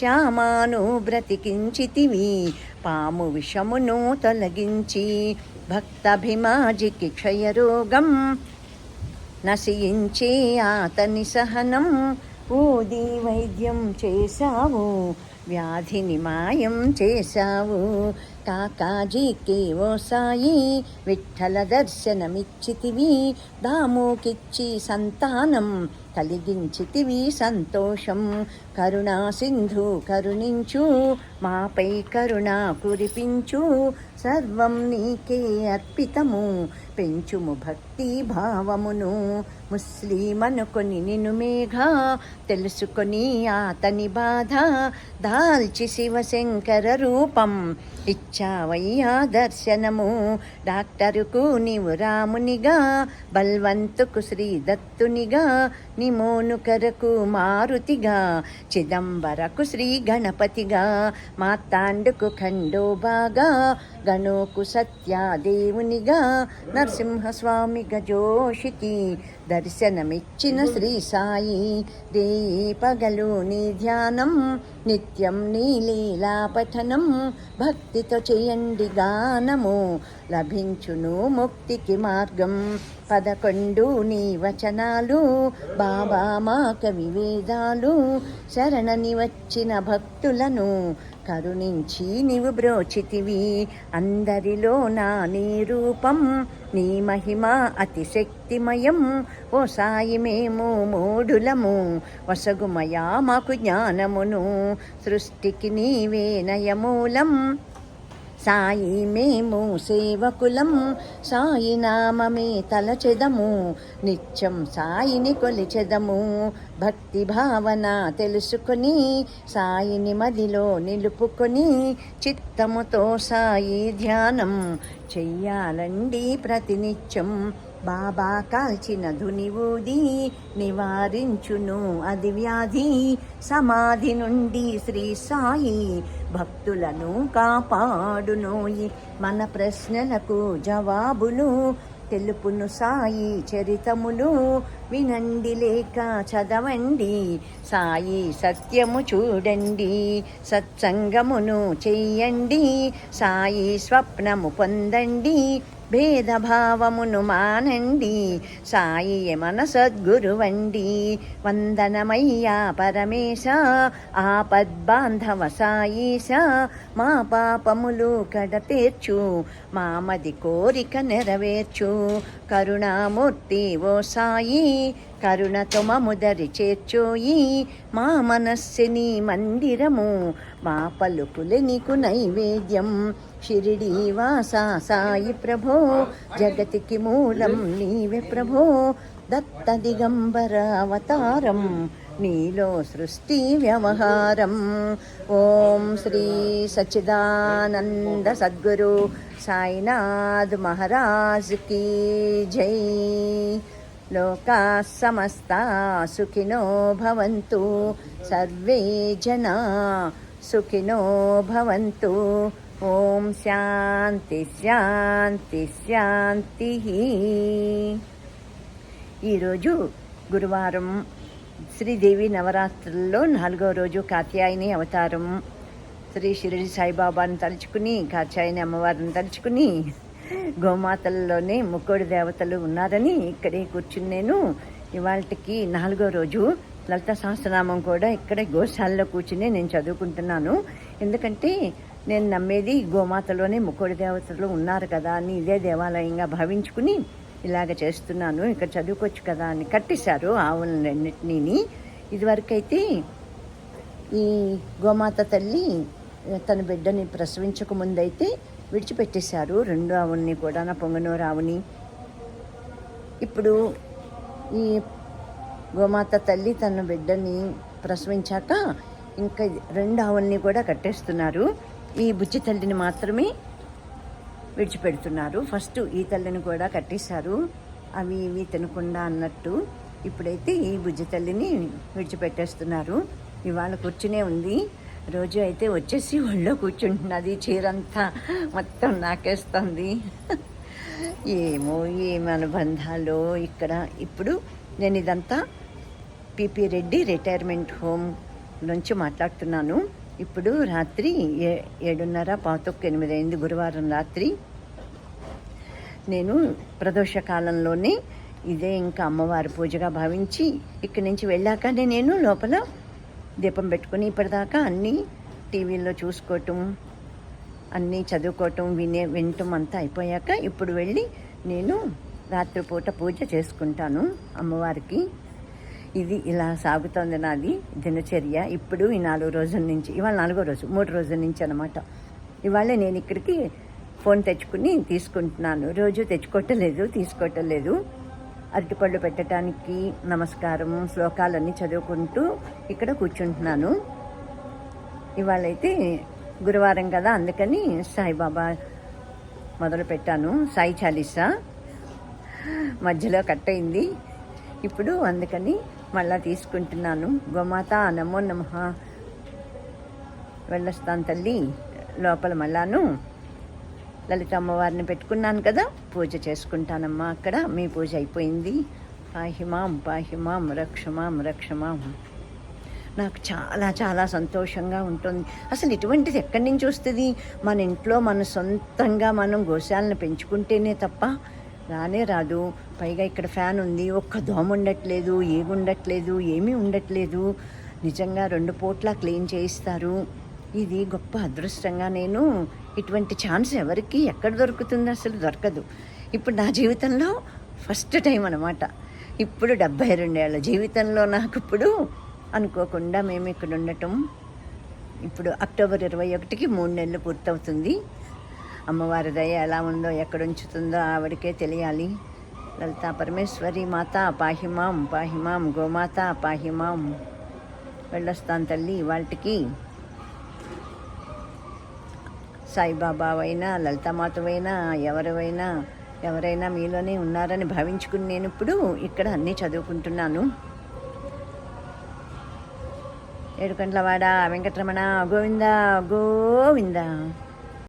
శ్యామాను బ్రతికించితివి. పాము విషమును తొలగించి భక్తభిమాజికి క్షయరోగం నశయించే అతని సహనం ఊది వైద్యం చేశావు. వ్యాధిని మాయం చేశావు. కాకాజీకి ఓ సాయి విఠల దర్శనమిచ్చితివి. దాముకిచ్చి సంతానం కలిగించితివి సంతోషం. కరుణా సింధు కరుణించు మాపై కరుణ కురిపించు. సర్వం నీకే అర్పితము పెంచుము భక్తి భావమును. ముస్లిం అనుకొని నిన్ను మేఘ తెలుసుకొని అతని బాధ. కాల్చి శివశంకర రూపం ఇచ్చావయ్యా దర్శనము. డాక్టరుకు నీవు రామునిగా బల్వంతుకు శ్రీ దత్తునిగా నిమోనుకరకు మారుతిగా చిదంబరకు శ్రీ గణపతిగా మార్తాండుకు ఖండోబాగా గణోకు సత్యాదేవునిగా నరసింహస్వామి గజోషికి దర్శనమిచ్చిన శ్రీ సాయి. రే పగలు నీ ధ్యానం నిత్యం నీ లీలా పఠనం భక్తితో చేయండి గానము. లభించును ముక్తికి మార్గం. పదకొండు నీ వచనాలు బాబా మా కవి వేదాలు శరణని వచ్చిన భక్తులను కరుణించి నీవు బ్రోచితివి అందరిలో నా నీ రూపం నీ మహిమ అతిశక్తిమయం. ఓ సాయి మేము మూఢులము వసగుమయా మాకు జ్ఞానమును. సృష్టికి నీవే నయమూలం. సాయి మేము సేవకులం సాయి నామమే తలచెదము నిత్యం సాయిని కొలిచెదము. భక్తి భావన తెలుసుకొని సాయిని మదిలో నిలుపుకొని చిత్తముతో సాయి ధ్యానం చెయ్యాలండి ప్రతినిత్యం. బాబా కాల్చిన ధుని ఊది నివారించును అది వ్యాధి సమాధి నుండి శ్రీ సాయి భక్తులను కాపాడునోయి మన ప్రశ్నలకు జవాబులు తెలుపును సాయి చరితములు వినండి లేక చదవండి. సాయి సత్యము చూడండి సత్సంగమును చెయ్యండి సాయి స్వప్నము పొందండి భేదభావమును మానండి సాయి యమన సద్గురువండి వందనమయ్యా పరమేశ ఆపద్బాంధవ సాయీశ మా పాపములు కడతీర్చు మామది కోరిక నెరవేర్చు. కరుణామూర్తి ఓ సాయి కరుణతో మముదరి చేర్చోయి మా మనస్సిని మందిరము. మా పలుకులు నీకు నైవేద్యం. షిరిడి వాసా సాయి ప్రభో జగతికి మూలం నీవే ప్రభో. దత్త దిగంబర అవతారం నీలో సృష్టి వ్యవహారం. ఓం శ్రీ సచ్చిదానంద సద్గురు సాయినాథ్ మహారాజ్ కీ జై. లోకా సమస్తా సుఖినో భవంతు. సర్వే జనా సుఖినో భవంతు. ఓం శాంతి శాంతి శాంతి. ఈరోజు గురువారం శ్రీదేవి నవరాత్రుల్లో నాలుగో రోజు కాత్యాయని అవతారం. శ్రీ షిరిడి సాయిబాబాను తలుచుకుని కాత్యాయని అమ్మవారిని తలుచుకుని గోమాతల్లోనే ముక్కోడి దేవతలు ఉన్నారని ఇక్కడే కూర్చుని నేను ఇవాళకి నాలుగో రోజు లలిత సహస్రనామం కూడా ఇక్కడే గోశాలలో కూర్చుని నేను చదువుకుంటున్నాను. ఎందుకంటే నేను నమ్మేది గోమాతలోనే ముక్కోడి దేవతలు ఉన్నారు కదా అని ఇదే దేవాలయంగా భావించుకుని ఇలాగ చేస్తున్నాను. ఇక్కడ చదువుకోవచ్చు కదా అని కట్టేశారు ఆవులన్నింటినీ. ఇదివరకైతే ఈ గోమాత తల్లి తన బిడ్డని ప్రసవించక ముందైతే విడిచిపెట్టేశారు. రెండు ఆవుల్ని కూడా నా పొంగనూరు ఆవుని. ఇప్పుడు ఈ గోమాత తల్లి తన బిడ్డని ప్రసవించాక ఇంకా రెండు ఆవుల్ని కూడా కట్టేస్తున్నారు. ఈ బుజ్జి తల్లిని మాత్రమే విడిచిపెడుతున్నారు. ఫస్ట్ ఈ తల్లిని కూడా కట్టేశారు. అవి ఇవి తినకుండా అన్నట్టు ఇప్పుడైతే ఈ బుజ్జి తల్లిని విడిచిపెట్టేస్తున్నారు. ఇవాళ కూర్చునే ఉంది. రోజు అయితే వచ్చేసి ఒళ్ళో కూర్చుంటున్నది. చీరంతా మొత్తం నాకేస్తుంది. ఏమో ఏమి అనుబంధాలు ఇక్కడ. ఇప్పుడు నేను ఇదంతా పిపి రెడ్డి రిటైర్మెంట్ హోమ్ నుంచి మాట్లాడుతున్నాను. ఇప్పుడు రాత్రి ఏ ఏడున్నర పాతొక్క ఎనిమిది అయింది గురువారం రాత్రి. నేను ప్రదోష కాలంలోనే ఇదే ఇంకా అమ్మవారి పూజగా భావించి ఇక్కడి నుంచి వెళ్ళాకనే నేను లోపల దీపం పెట్టుకుని ఇప్పటిదాకా అన్నీ టీవీల్లో చూసుకోవటం అన్నీ చదువుకోవటం వినే వినటం అంతా అయిపోయాక ఇప్పుడు వెళ్ళి నేను రాత్రిపూట పూజ చేసుకుంటాను అమ్మవారికి. ఇది ఇలా సాగుతోంది నాది దినచర్య. ఇప్పుడు ఈ నాలుగు రోజుల నుంచి ఇవాళ నాలుగో రోజు మూడు రోజుల నుంచి అనమాట ఇవాళ నేను ఇక్కడికి ఫోన్ తెచ్చుకుని తీసుకుంటున్నాను. రోజు తెచ్చుకోవటం లేదు తీసుకోవటం లేదు. అరటిపళ్ళు పెట్టడానికి నమస్కారము శ్లోకాలన్నీ చదువుకుంటూ ఇక్కడ కూర్చుంటున్నాను. ఇవాళైతే గురువారం కదా అందుకని సాయిబాబా మొదలు పెట్టాను. సాయి చాలీసా. మధ్యలో కట్ అయింది. ఇప్పుడు అందుకని మళ్ళా తీసుకుంటున్నాను. గోమాత నమో నమ. వెళ్ళొస్తాను తల్లి లోపల మళ్ళాను. లలిత అమ్మవారిని పెట్టుకున్నాను కదా. పూజ చేసుకుంటానమ్మా అక్కడ. మీ పూజ అయిపోయింది. పాహిమాం పాహిమాం రక్షమాం రక్షమాం. నాకు చాలా చాలా సంతోషంగా ఉంటుంది. అసలు ఇటువంటిది ఎక్కడి నుంచి వస్తుంది? మన ఇంట్లో మన సొంతంగా మనం గోశాలను పెంచుకుంటేనే తప్ప రానే రాదు. పైగా ఇక్కడ ఫ్యాన్ ఉంది. ఒక్క దోమ ఉండట్లేదు ఏమి ఉండట్లేదు ఏమీ ఉండట్లేదు. నిజంగా రెండు పూట్ల క్లీన్ చేయిస్తారు. ఇది గొప్ప అదృష్టంగా నేను ఇటువంటి ఛాన్స్ ఎవరికి ఎక్కడ దొరుకుతుంది అసలు దొరకదు. ఇప్పుడు నా జీవితంలో ఫస్ట్ టైం అనమాట ఇప్పుడు డెబ్బై రెండేళ్ళ జీవితంలో నాకు ఇప్పుడు అనుకోకుండా మేము ఇక్కడ ఉండటం. ఇప్పుడు అక్టోబర్ ఇరవై ఒకటికి మూడు నెలలు పూర్తవుతుంది. అమ్మవారి దయ ఎలా ఉందో ఎక్కడ ఉంచుతుందో ఆవిడకే తెలియాలి. లలితా పరమేశ్వరి మాత పాహిమాం పాహిమాం గోమాత పాహిమాం. వెళ్ళొస్తాను తల్లి వాళ్ళకి సాయిబాబావైనా లలితామాతవైనా ఎవరివైనా ఎవరైనా మీలోనే ఉన్నారని భావించుకుని నేను ఇప్పుడు ఇక్కడ అన్నీ చదువుకుంటున్నాను. ఏడుకండ్లవాడ వెంకటరమణ గోవింద గోవింద.